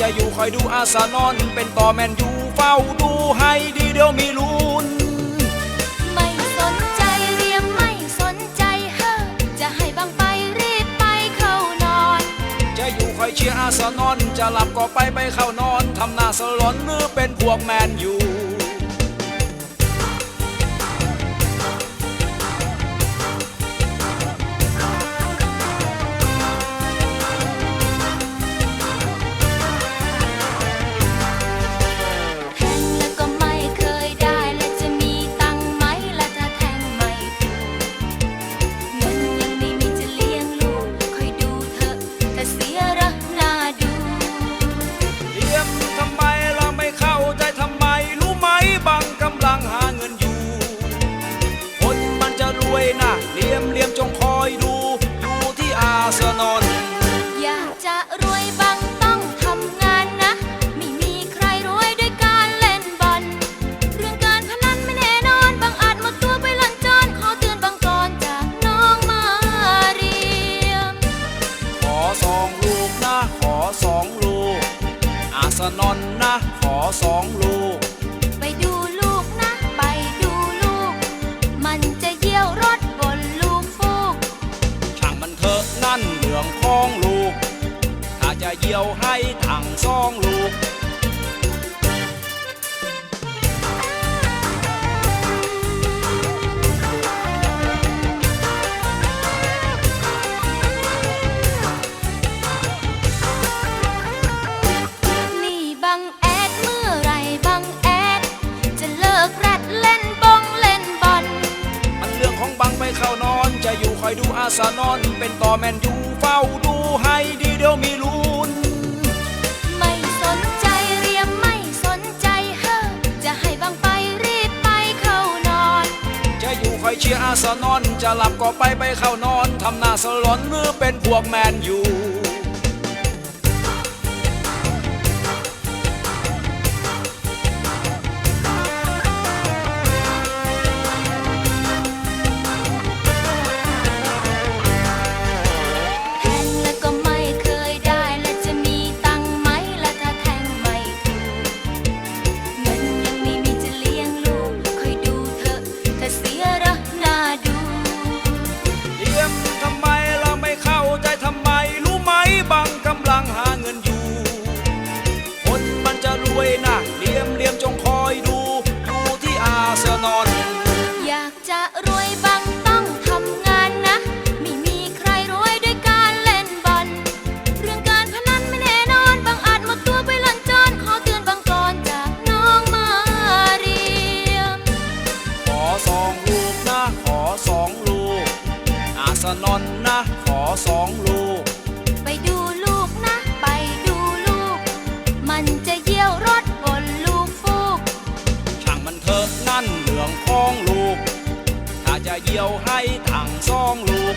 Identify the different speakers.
Speaker 1: จะอยู่คอยดูอาสานอน เป็นต่อแมนยูเฝ้าดูให้ดีเดี๋ยวมีลุ้น
Speaker 2: ไม่สนใจเรียมไม่สนใจเฮ้อจะให้บังไปรีบไปเข้านอน
Speaker 1: จะอยู่คอยเชียร์อาร์เซนอลจะหลับก็ไปไปเข้านอนทำหน้าสลอนหรือเป็นพวกแมนยู
Speaker 2: ส
Speaker 1: องลู
Speaker 2: ก ไปดูลูกนะ ไปดูลูก มันจะเยี่ยวรถบนลูกฟูก
Speaker 1: ช่างมันเถอะนั่นเรื่องของลูก ถ้าจะเยี่ยวให้ถังสองลูก
Speaker 2: เข้า
Speaker 1: นอน จะอยู่คอยดูอาร์เซนอลเป็นต่อแมนยูเฝ้าดูให้ดีเดี๋ยวมีลุ้น
Speaker 2: ไม่สนใจเรียมไม่สนใจเฮ้อจะให้บังไปรีบไปเข้านอน
Speaker 1: จะอยู่คอยเชียร์อาร์เซนอลจะหลับก็ไปไปเข้านอนทำหน้าสลอนหรือเป็นพวกแมนยู อสองลูกนะขอสองลูก อาร์เซนอลนะขอสองลูก
Speaker 2: ไปดูลูกนะ ไปดูลูก มันจะเยี่ยวรถบนลูกฟูก
Speaker 1: ช่างมันเถอะนั่นเรื่องของลูก ถ้าจะเยี่ยวให้ถังสองลูก